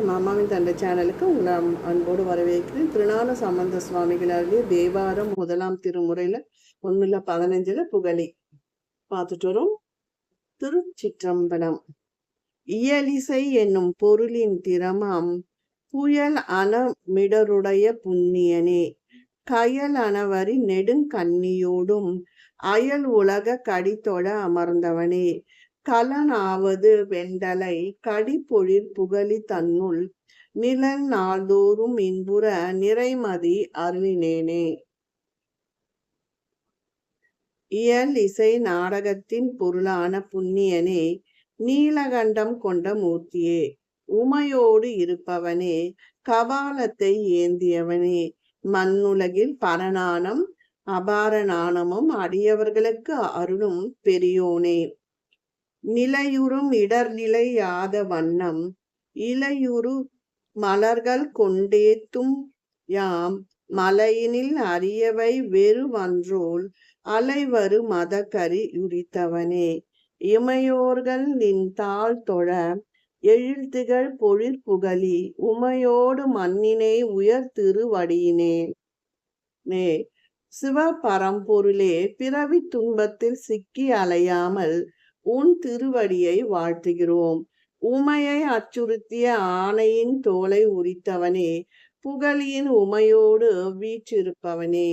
மாமாவின் தந்தை சேனலுக்கு உங்களை அம்- அன்போடு வரவேற்கிறேன். திருநான சம்பந்த சுவாமிகள் அருளிய தேவாரம் முதலாம் திருமுறையில ஒண்ணுல பதினஞ்சுல புகழி. பார்த்துட்டு வரோம். திருச்சிற்றம்பலம். இயலிசை என்னும் பொருளின் திறமாம் புயல் அணமிடருடைய புண்ணியனே. கயல் அணவரி நெடுங்கண்ணியோடும் அயல் உலக கடித்தொட அமர்ந்தவனே. கலனாவது வெண்டலை கடிப்பொழில் புகழி தன்னுள் நிழல் நாள்தோறும் இன்புற நிறைமதி அருளினேனே. இயல் இசை நாடகத்தின் பொருளான புண்ணியனே நீலகண்டம் கொண்ட மூர்த்தியே உமையோடு இருப்பவனே கபாலத்தை ஏந்தியவனே மண்ணுலகில் பரநாணம் அபார நாணமும் அடியவர்களுக்கு அருளும் பெரியோனே. நிலையுறும் இடர்நிலையாத வண்ணம் இலையுறு மலர்கள் கொண்டேத்தும் யாம் மலையினில் அரியவை வெறுவன்றோல் அலைவரு மதக்கரி உரித்தவனே இமையோர்கள் நின் தாழ் தொழ எழில்திகழ் பொழிற் புகழி உமையோடு மண்ணினை உயர் திருவடியினே நே சிவ பரம்பொருளே பிறவி துன்பத்தில் சிக்கி அலையாமல் உன் திருவடியை வாழ்த்துகிறோம். உமையை அச்சுறுத்திய ஆணையின் தோலை உரித்தவனே புகழியின் உமையோடு வீற்றிருப்பவனே.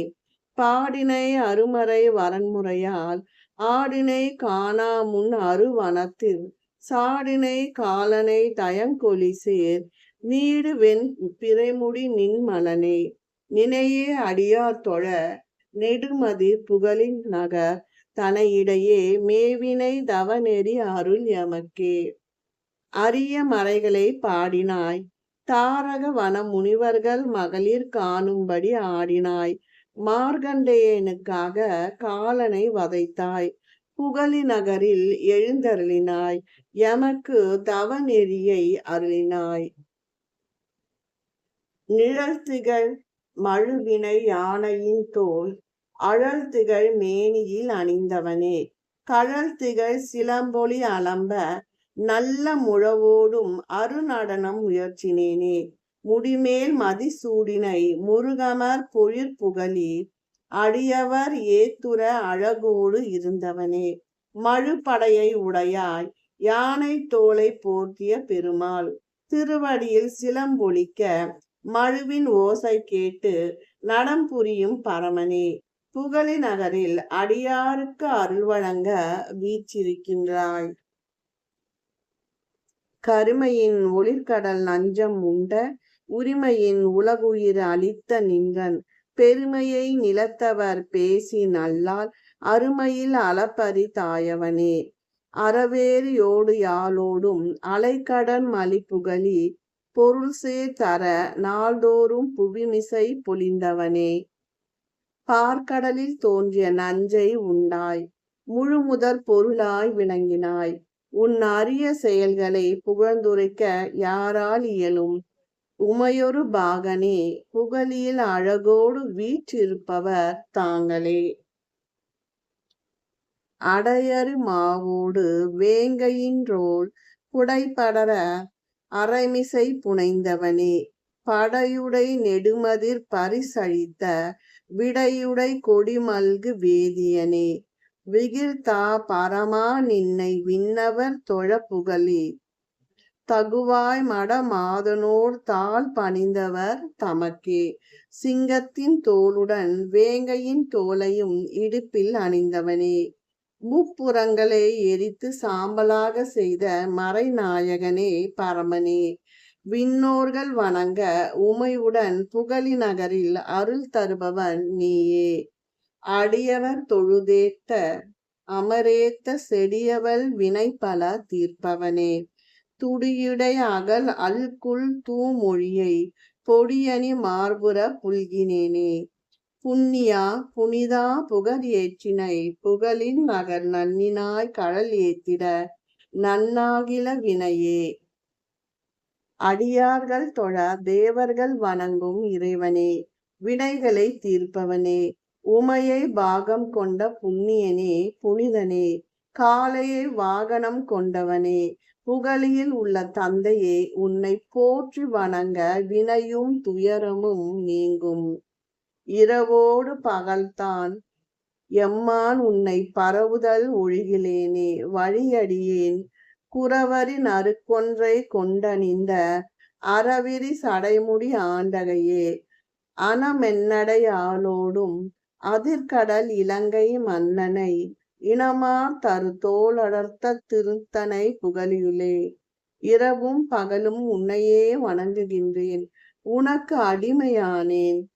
பாடினை அருமறை வரன்முறையால் ஆடினை காணாமுன் அருவனத்தில் சாடினை காலனை தயங்கொலி சேர் நீடு வெண் பிறைமுடி நின்மலனே. நினையே அடியார் தொழ நெடுமதி புகழின் நகர் தனையிடையே மேவினை தவநெறி அருள் எமக்கே. அரிய மறைகளை பாடினாய். தாரக வன முனிவர்கள் மகளிர் காணும்படி ஆடினாய். மார்கண்டேயனுக்காக காலனை வதைத்தாய். புகழி நகரில் எழுந்தருளினாய். எமக்கு தவநெறியை அருளினாய். நிழல்திகள் மழுவினை யானையின் தோல் அழல் திகழ் மேனியில் அணிந்தவனே. கழல் திகழ் சிலம்பொலி அலம்ப நல்ல முழவோடும் அருநடனம் முயற்சினேனே. முடிமேல் மதிசூடினை முருகமர் பொழிற் புகழி அடியவர் ஏத்துர அழகோடு இருந்தவனே. மழுப்படையை உடையாய் யானை தோலை போர்த்திய பெருமாள் திருவடியில் சிலம்பொலிக்க மழுவின் ஓசை கேட்டு நடம் புரியும் பரமனே. புகழி நகரில் அடியாருக்கு அருள் வழங்க வீச்சிருக்கின்றாய் கருமையின் ஒளிர்கடல் நஞ்சம் உண்ட உரிமையின் உலகுயிர் அளித்த நிங்கன் பெருமையை நிலத்தவர் பேசி நல்லால் அருமையில் அளப்பரி தாயவனே. அறவேறு யோடு யாழோடும் அலைக்கடன் மலிப்புகழி பொருள் சே தர நாள்தோறும் புவிமிசை பொழிந்தவனே. பார்க்கடலில் தோன்றிய நஞ்சை உண்டாய் முழுமுதற் பொருளாய் விளங்கினாய். உன் அரிய செயல்களை புகழ்ந்துரைக்க யாரால் இயலும்? உமையொரு பாகனே புகழியில் அழகோடு வீற்றிருப்பவர் தாங்களே. அடையறு மாவோடு வேங்கையின்றோள் புடைபடர அரைமிசை புனைந்தவனே. படையுடை நெடுமதிர் பரிசழித்த விடையுடை கொடிமல்கு வேதியனே. விகிர்தா பரமா நின்னை விண்ணவர் தொழ புகழே தகுவாய் மட மாதனோர் தாள் பணிந்தவர் தமக்கே. சிங்கத்தின் தோளுடன் வேங்கையின் தோலையும் இடுப்பில் அணிந்தவனே. முப்புறங்களை எரித்து சாம்பலாக செய்த மறைநாயகனே பரமனே. விண்ணோர்கள் வணங்க உமையுடன் புகழி நகரில் அருள் தருபவன் நீயே. அடியவர் தொழுதேத்த அமரேத்த செடியவள் வினை பல தீர்ப்பவனே. துடியுடை அகல் அல்குள் தூமொழியை பொடியணி மார்புற புல்கினேனே. புண்ணியா புனிதா புகழ் ஏற்றினை புகழின் நகர் நன்னினாய் கடல் ஏத்திட நன்னாகில வினையே. அடியார்கள் தொழ தேவர்கள் வணங்கும் இறைவனே வினைகளை தீர்ப்பவனே உமையை பாகம் கொண்ட புண்ணியனே புனிதனே காலையை வாகனம் கொண்டவனே புகழியில் உள்ள தந்தையே உன்னை போற்றி வணங்க வினையும் துயரமும் நீங்கும். இரவோடு பகல்தான் எம்மான் உன்னை பரவுதல் ஒழுகிலேனே வழியடியேன் குறவரின் அருக்கொன்றை கொண்டணிந்த அறவிரி சடைமுடி ஆண்டகையே அனமென்னடையாளோடும் அதிர்கடல் இலங்கை மன்னனை இனமா தரு தோளடர்த்த திருத்தனை புகழியுளே. இரவும் பகலும் உன்னையே வணங்குகின்றேன் உனக்கு அடிமையானேன்.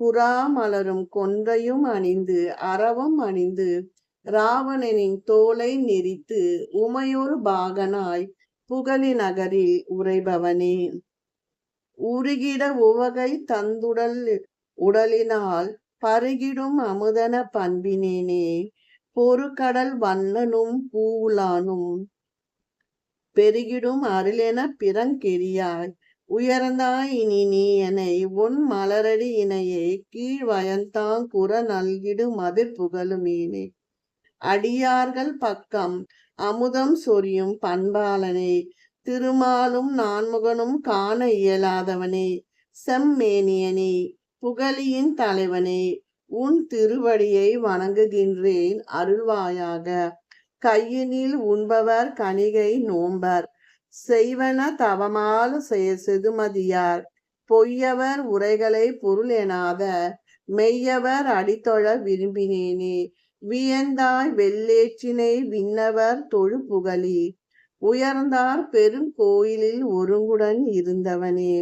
புறா மலரும் கொன்றையும் அணிந்து அறவும் அணிந்து ராவணனின் தோலை நெறித்து உமையொரு பாகனாய் புகழி நகரில் உரைபவனே உருகிட உவகை தந்துடல் உடலினால் பருகிடும் அமுதன பண்பினேனே. பொறுக்கடல் வண்ணனும் பூவுலானும் பெருகிடும் அருளென பிறங்கெரியாய். உயர்ந்தாய் இனி நீ என்னை உன் மலரடி இணையே. கீழ் வயந்தாங் குற நல்கிடு மதிர் புகழுமீனே அடியார்கள் பக்கம் அமுதம் சொரியும் பண்பாளனே திருமாலும் நான்முகனும் காண இயலாதவனே செம்மேனியனே புகழியின் தலைவனே உன் திருவடியை வணங்குகின்றேன் அருள்வாயாக. கையினில் உண்பவர் கணிகை நோம்பர் செய்வன தவமால் செய செதுமதியார். பொய்யவர் உரைகளை பொருள் எனாத மெய்யவர் அடித்தொழ விரும்பினேனே வியந்தாய் வெள்ளேற்றினை விண்ணவர் தொழு புகழி உயர்ந்தார் பெருங்கோயிலில் ஒருங்குடன் இருந்தவனே.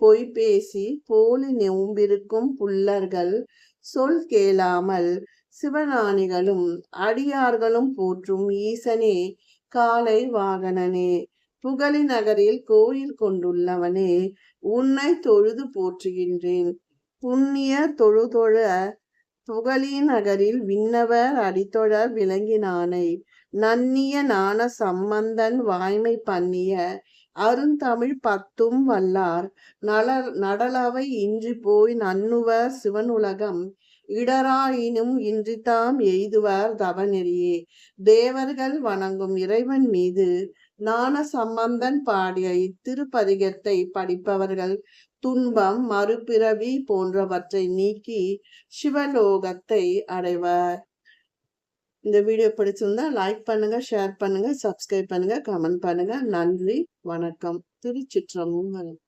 பொய் பேசி போலி நோம்பிருக்கும் புல்லர்கள் சொல் கேளாமல் சிவஞானிகளும் அடியார்களும் போற்றும் ஈசனே காலை வாகனனே. புகழி நகரில் கோயில் கொண்டுள்ளவனே உன்னை தொழுது போற்றுகின்றேன். புண்ணிய தொழுதொழ புகழி நகரில் விண்ணவர் அடித்தொடர் விளங்கினானை. நன்னிய நாண சம்பந்தன் வாய்மை பண்ணிய அருந்தமிழ் பத்தும் வல்லார். நல நடலவை இன்றி போய் நன்னுவர் சிவனுலகம். இடராயினும் இன்றித்தாம் எய்துவர் தவநெறியே. தேவர்கள் வணங்கும் இறைவன் மீது ஞான சம்பந்தன் பாடிய இத்திருப்பதிகத்தை படிப்பவர்கள் துன்பம் மறுபிறவி போன்றவற்றை நீக்கி சிவலோகத்தை அடைவர். இந்த வீடியோ பிடிச்சிருந்தா லைக் பண்ணுங்க ஷேர் பண்ணுங்க சப்ஸ்கிரைப் பண்ணுங்க கமெண்ட் பண்ணுங்க. நன்றி வணக்கம். திருச்சிற்றம்பலம்.